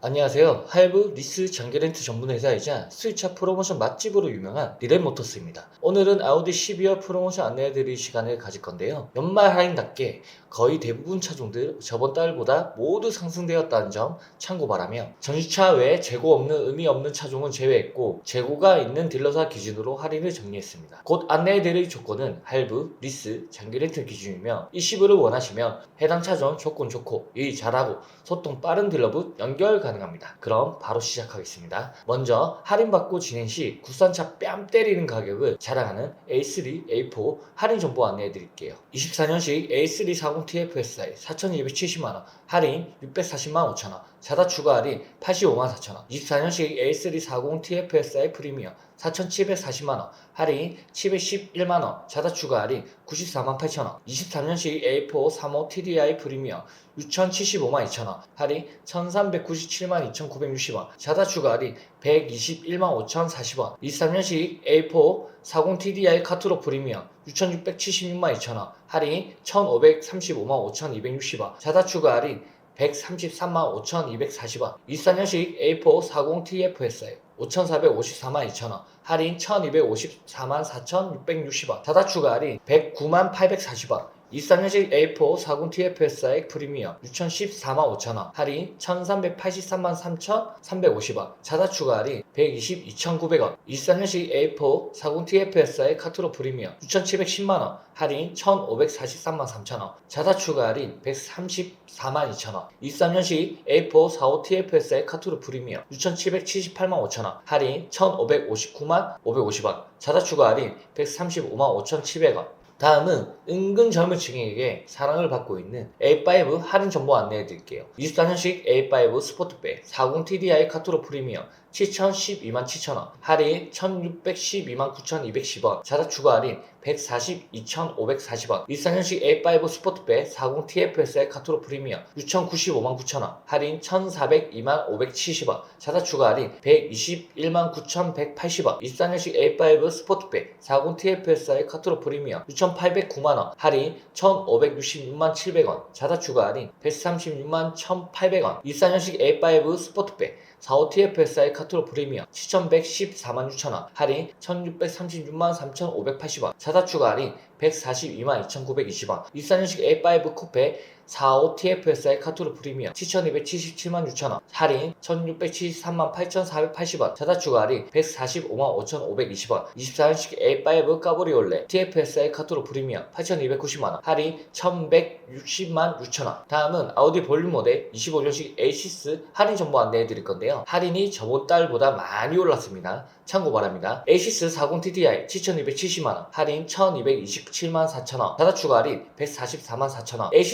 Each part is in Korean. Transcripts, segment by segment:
안녕하세요. 하이브 리스 장기렌트 전문 회사이자 수입차 프로모션 맛집으로 유명한 리렌모터스입니다. 오늘은 아우디 12월 프로모션 안내해드릴 시간을 가질 건데요. 연말 할인답게 거의 대부분 차종들 저번 달보다 모두 상승되었다는 점 참고 바라며 전시차 외에 재고 없는 의미 없는 차종은 제외했고 재고가 있는 딜러사 기준으로 할인을 정리했습니다. 곧 안내해드릴 조건은 할부, 리스, 장기렌트 기준이며 이 시브를 원하시면 해당 차종 조건 좋고 일 잘하고 소통 빠른 딜러분 연결 가능합니다. 그럼 바로 시작하겠습니다. 먼저 할인받고 진행 시 국산차 뺨 때리는 가격을 자랑하는 A3, A4 할인 정보 안내해 드릴게요. 24년식 A3 40 TFSI 4,270만원, 할인 640만 5천원, 자다 추가 할인 85만 4천원, 24년식 A3 40 TFSI 프리미엄 4,740만원, 할인 711만원, 자다 추가 할인 94만 8천원, 23년식 A4 35 TDI 프리미엄 6,075만 2천원, 할인 1,397만 2,960원, 자다 추가 할인 121만 5,040원, 23년식 A4 40 TDI 카트로 프리미엄 6,676만 2천원, 할인 1,535만 5,260원, 자다 추가 할인 133만 5,240원, 24년식 A4 40 TFSI 5,454만 2천원, 할인 1,254만 4,660원, 자다 추가 할인 109만 840원, 24년식 A4 40 TFSI 프리미엄 6,014만 5천원, 할인 1,383만 3,350원, 자다 추가 할인 122,900원, 24년식 A4 40 TFSI 카트로 프리미엄 6,710만원, 할인 1,543만 3천원, 자다 추가 할인 134만 2천원, 23년식 A4 45 TFSI 카트로 프리미엄 6,778만 5천원, 할인 1,559만 550원, 자다 추가 할인 135만 5,700원, 다음은 은근 젊은 층에게 사랑을 받고 있는 A5 할인 정보 안내해 드릴게요. 24년식 A5 스포트백 40 TDI 카트로 프리미엄 7,012만 7천원, 할인 1,612만 9,210원, 자다 추가 할인 142,540원, 24년식 A5 스포트백 40 TFSI 카트로 프리미엄 6,095만 9천원, 할인 1,402만 570원, 자다 추가 할인 121만 9,180원, 24년식 A5 스포트백 40 TFSI 카트로 프리미엄 6,809만원, 할인 1,566만 700원, 자다 추가 할인 136만 1,800원, 24년식 A5 스포트백 45 TFSI 카트로 프리미엄 7,114만 6천원, 할인 1,636만 3,580원, 자다 추가 할인 142만 2,920원, 24년식 A5 쿠페 45 TFSI 카트로 프리미엄 7,277만 6천원, 할인 1,673만 8,480원, 자다 추가 할인 145만 5,520원, 24년식 A5 까브리올레 TFSI 카트로 프리미엄 8,290만원, 할인 1,160만 6천원. 다음은 아우디 볼륨 모델 25년식 에이시스 할인 정보 안내해 드릴 건데요. 할인이 저번 달보다 많이 올랐습니다. 참고 바랍니다. 에이시스 40 TDI 7,270만원, 할인 1,227만 4천원, 자다 추가 할인 144만 4천원, 에이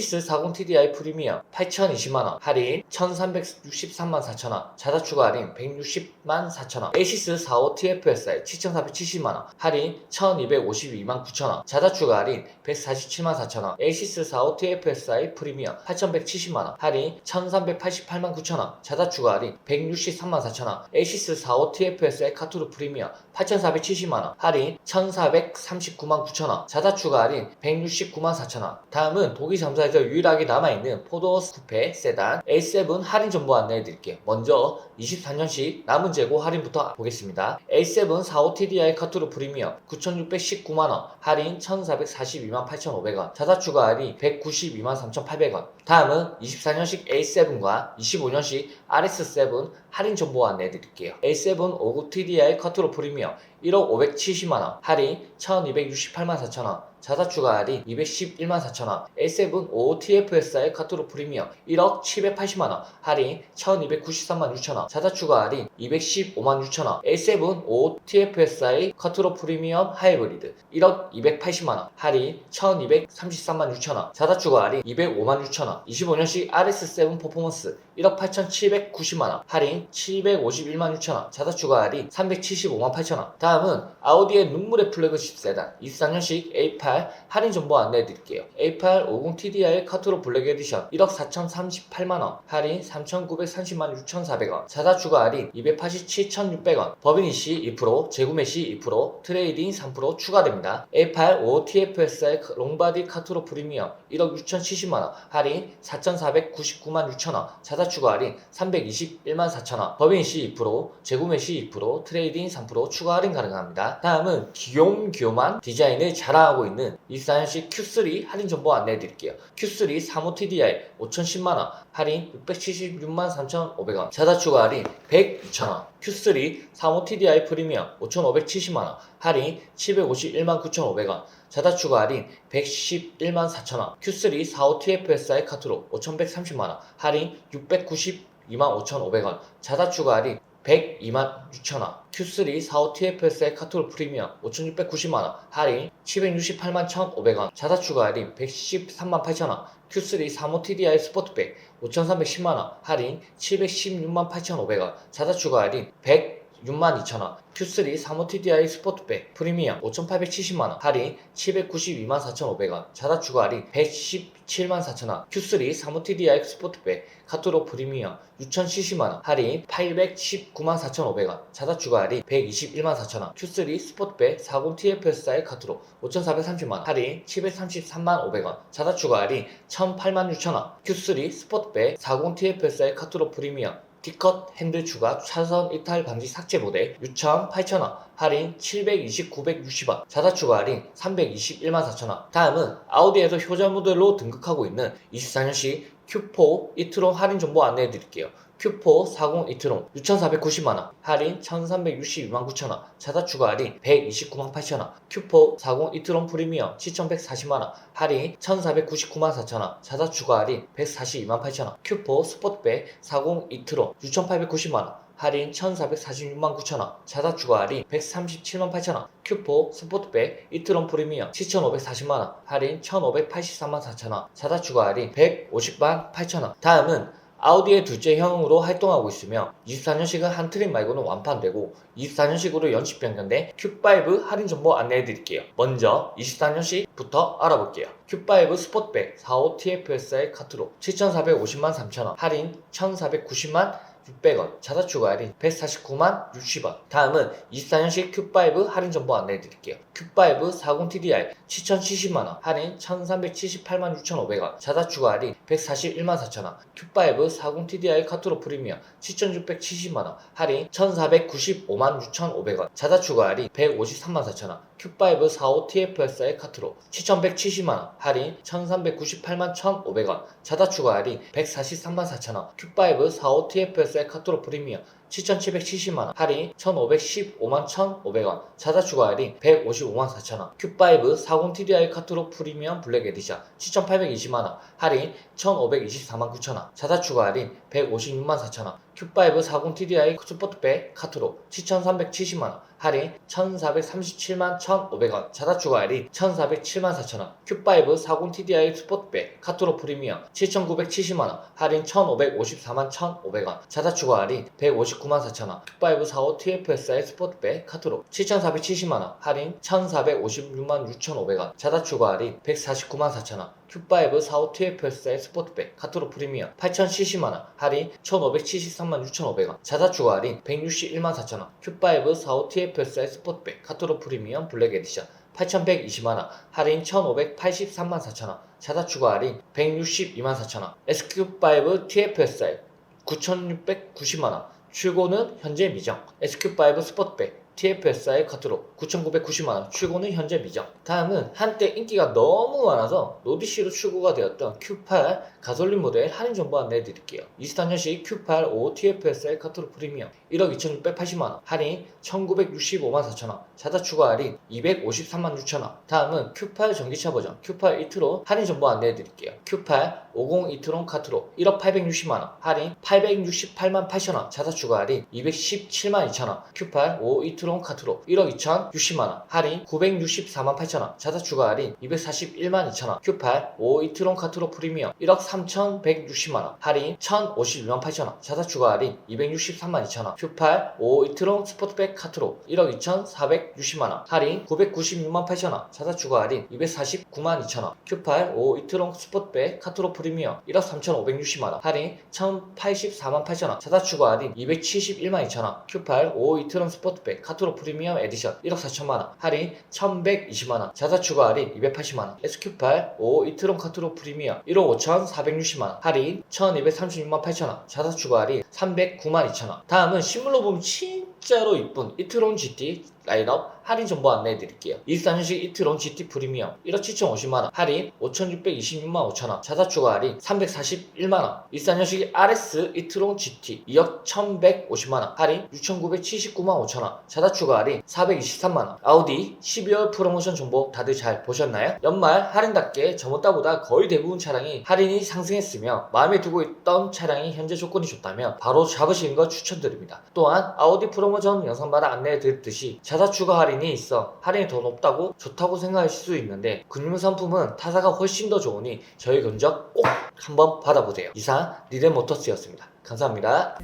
시스 40 TDI 프리미엄 8,020만원, 할인 1,363만 4천원, 자다 추가 할인 160만 4천원, 에이시스 45 TFSI 7,470만원, 할인 1,252만 9천원, 자다 추가 할인 147만 4천원, 에이시스 45 TFSI 프리미엄 8,170만원, 할인 1,388만 9천원, 자다 추가 할인 163만 4천원, 에이시스 45 TFSI 카투르 프리미엄 8,470만원, 할인 1,439만 9천원, 자다 추가 할인 169만 4천원. 다음은 독일 점사에서 유일하게 남아있는 포도스 쿠페 세단 A7 할인 정보 안내해 드릴게요. 먼저 24년식 남은 재고 할인부터 보겠습니다. A7 45 TDI 카투르 프리미엄 9,619만원, 할인 1,442만 8,500원, 자다 추가 할인 192만 3,800원. 다음은 24년식 A7과 25년식 RS7 할인 정보 안내해 드릴게요. A7 59 TDI 카투르 프리미엄 1억 570만원, 할인 1268만 4천원, 자사 추가 할인 211만 4천원, A7 5 TFSI 카투르 프리미엄 1억 780만원, 할인 1293만 6천원, 자사 추가 할인 215만 6천원, A7 5 TFSI 카투르 프리미엄 하이브리드 1억 280만원, 할인 1233만 6천원, 자사 추가 할인 205만 6천원, 25년식 RS7 퍼포먼스 1억 8,790만원, 할인 751만 6천원, 자사 추가 할인 375만 8천원. 다음은 아우디의 눈물의 플래그십 세단. 24년식 A8 Q8 할인 정보 안내해 드릴게요. A8 50TDI 카트로 블랙 에디션 1억 4,038만원 할인 3,930만 6,400원 자사 추가 할인 287,600원 법인 이 시 2% 재구매 시 2% 트레이딩 3% 추가됩니다. A8 5TFSI 롱바디 카트로 프리미엄 1억 6,070만원 할인 4,499만 6천원 자사 추가 할인 321만 4천원 법인 시2% 재구매 시 2% 트레이딩 3% 추가 할인 가능합니다. 다음은 귀염귀염한 디자인을 자랑하고 있는 24년식 Q3 할인 정보 안내해 드릴게요. Q3 35 TDI 5,010만원 할인 676만 3,500원. 자사 추가 할인 102,000원. Q3 35 TDI 프리미엄 5,570만원 할인 751만 9,500원. 자사 추가 할인 111만 4천원. Q3 45 TFSI 카트로 5,130만원 할인 692만 5,500원. 자사 추가 할인 102만 6천원. Q3 45TFS의 카톨 프리미엄 5,690만원. 할인 768만 1,500원. 자사 추가 할인 113만 8천원. Q3 35TDI 스포트백 5,310만원. 할인 716만 8,500원. 자사 추가 할인 100 62,000원. 큐3 3호 TDI 스포트백 프리미엄 5,870만원. 할인 7,924,500원. 자사 추가 할인 1,174,000원. 큐3 3호 TDI 스포트백 카트로 프리미엄 6,070만원. 할인 8,194,500원. 자사 추가 할인 1,214,000원. 큐3 스포트백 40 TFSI 카트로 5,430만원. 할인 7,335,500원. 자사 추가 할인 1,086,000원. 큐3 스포트백 40 TFSI 카트로 프리미엄 티컷 핸들 추가 차선 이탈 방지 삭제 모델 6,800원 할인 720, 960원 자사 추가 할인 321만 4천원. 다음은 아우디에서 효자 모델로 등극하고 있는 24년식 Q4 이트론 할인 정보 안내해 드릴게요. Q4 40 이트론 6,490만원 할인 1,362만 9천원 자사 추가 할인 129만 8천원 Q4 40 이트론 프리미엄 7,140만원 할인 1,499만 4천원 자사 추가 할인 142만 8천원 Q4 스포트백 40 이트론 6,890만원 할인 1,446만 9천원 자사 추가 할인 137만 8천원 Q4 스포트백 이트론 프리미엄 7,540만원 할인 1,583만 4천원 자사 추가 할인 150만 8천원 다음은 아우디의 둘째 형으로 활동하고 있으며 24년식은 한 트림 말고는 완판되고 24년식으로 연식 변경된 Q5 할인 정보 안내해 드릴게요. 먼저 24년식부터 알아볼게요. Q5 스포트백 45 TFSI 카트로 7,450만 3천원 할인 1,490만 600원. 자사 추가 할인 149만 60원. 다음은 24년식 Q5 할인 정보 안내해 드릴게요. Q5 40TDI 7,070만원. 할인 1,378만 6,500원. 자사 추가 할인 141만 4천원. Q5 40TDI 카트로 프리미엄 7,670만원. 할인 1,495만 6,500원. 자사 추가 할인 153만 4천원 Q5 45 TFSI 카트로 7,170만원 할인 1,398만 1,500원 자사 추가 할인 143만 4천원. Q5 45 TFSI 카트로 프리미엄 7,770만원 할인 1,515만 1,500원 자사 추가 할인 155만 4천원. Q5 40TDI 카트로 프리미엄 블랙 에디션 7,820만원 할인 1,524만 9천원. 자사 추가 할인 156만 4천원 Q5 40TDI 스포트백 카트로 7,370만원 할인 1,437만 1,500원. 자사 추가 할인 1,407만 4천원. Q5 40TDI 스포트백 카트로 프리미엄 7,970만원 할인 1,554만 1,500원. 자사 추가 할인 159만 4천원. Q5 45 TFSI 스포트백 카트로 7,470만원 할인 1,456만 6,500원. 자사 추가 할인 149만 4천원 Q5 45 TFSI 스포트백 카트로 프리미엄 8,070만원 할인 1,573만 6,500원 자사 추가 할인 161만 4천원. Q5 45 TFSI 스포트백 카트로 프리미엄 블랙 에디션 8,120만원 할인 1,583만 4천원. 자사 추가 할인 162만 4천원. SQ5 TFSI 9,690만원. 출고는 현재 미정. SQ5 스포트백 TFSI 카트로 9,990만원 출고는 현재 미정. 다음은 한때 인기가 너무 많아서 노디시로 출고가 되었던 Q8 가솔린 모델 할인 정보 안내해 드릴게요. 24년식 Q8 5 TFSI 카트로 프리미엄. 1억 2,680만원 할인 1,965만 4천원. 자사 추가 할인 253만 6천원. 다음은 Q8 전기차 버전 Q8 이트로 할인 정보 안내해 드릴게요. Q8 50 이트론 카트로 1억 860만원 할인 868만 8천원. 자사 추가 할인 217만 2천원. Q8 5 이트론 이트론 카트로 1억 2,060만원 할인 964만 8천원 자사 추가 할인 241만 2천원 Q8 5 이트론 카트로 프리미엄 1억 3,160만원 할인 1,052만 8천원 자사 추가 할인 263만 2천원 Q8 5 이트론 스포트백 카트로 1억 2,460만원 할인 996만 8천원 자사 추가 할인 249만 2천원 Q8 5 이트론 스포트백 카트로 프리미엄 1억 3,560만원 할인 1,084만 8천원 자사 추가 할인 271만 2천원 Q8 5 이트론 스포트백 카트로 프리미엄 에디션 1억 4천만원 할인 1,120만원 자사 추가 할인 280만원 SQ8 5 이트론 카트로 프리미엄 1억 5,460만원 할인 1,236만 8천원 자사 추가 할인 309만 2천원. 다음은 실물로 보면 진 짜로 이쁜 이트론 GT 라인업 할인 정보 안내해 드릴게요. 24년식 이트론 GT 프리미엄 1억 7,050만원. 할인 5,626만 5천원. 자사 추가 할인 341만원. 24년식 RS 이트론 GT 2억 1,150만원. 할인 6,979만 5천원. 자사 추가 할인 423만원. 아우디 12월 프로모션 정보 다들 잘 보셨나요? 연말 할인답게 저번달보다 거의 대부분 차량이 할인이 상승했으며 마음에 두고 있던 차량이 현재 조건이 좋다면 바로 잡으시는 걸 추천드립니다. 또한 아우디 프로모션 영상마다 안내해 드렸듯이 자사 추가 할인이 있어 할인이 더 높다고 좋다고 생각하실 수 있는데 금융 상품은 타사가 훨씬 더 좋으니 저희 견적 꼭 한번 받아보세요. 이상 리덴모터스였습니다. 감사합니다.